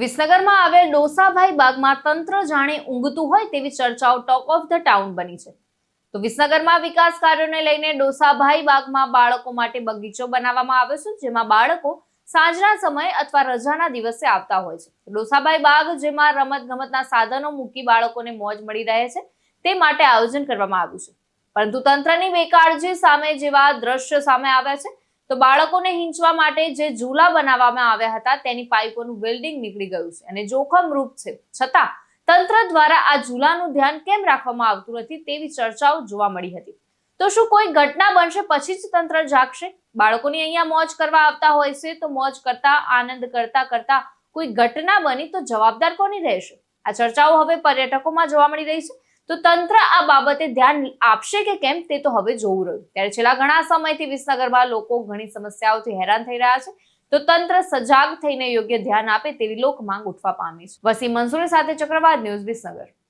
વિસનગરમાં આવેલ ડોસાભાઈ બાગમાં તંત્ર જાણે ઊંઘતું હોય તેવી ચર્ચાઓ ટોક ઓફ ધ ટાઉન બની છે. તો વિસનગરમાં વિકાસ કાર્યોને લઈને ડોસાભાઈ બાગમાં બાળકો માટે બગીચો બનાવવામાં આવ્યો છે, જેમાં બાળકો સાંજના સમયે અથવા રજાના દિવસે આવતા હોય છે. ડોસાભાઈ બાગ, જેમાં રમત ગમતના સાધનો મૂકી બાળકોને મોજ મળી રહે છે, તે માટે આયોજન કરવામાં આવ્યું છે. પરંતુ તંત્રની બેકાળજી સામે જેવા દ્રશ્ય સામે આવ્યા છે તો બાળકોને હિંચવા માટે જે ઝૂલા બનાવવામાં આવ્યા હતા, તેની પાઇપોનું વેલ્ડિંગ નીકળી ગયું છે અને જોખમરૂપ છે. છતાં, તંત્ર દ્વારા આ ઝૂલાનું ધ્યાન કેમ રાખવામાં આવતું નથી તેવી ચર્ચાઓ જોવા મળી હતી. તો શું કોઈ ઘટના બનશે પછી જ તંત્ર જાગશે? બાળકોની અહીંયા મોજ કરવા આવતા હોય છે તો મોજ કરતા, આનંદ કરતા કરતા કોઈ ઘટના બની તો જવાબદાર કોની રહેશે? આ ચર્ચાઓ હવે પર્યટકોમાં જોવા મળી રહી છે. તો તંત્ર આ બાબતે ધ્યાન આપશે કે કેમ તે તો હવે જોવું રહ્યું. ત્યારે છેલ્લા ઘણા સમયથી વિસનગરમાં લોકો ઘણી સમસ્યાઓથી હેરાન થઈ રહ્યા છે. તો તંત્ર સજાગ થઈને યોગ્ય ધ્યાન આપે તેવી લોક માંગ ઉઠવા પામી છે. વસીમ મંસૂરી સાથે ચક્રવાત ન્યૂઝ વિસનગર.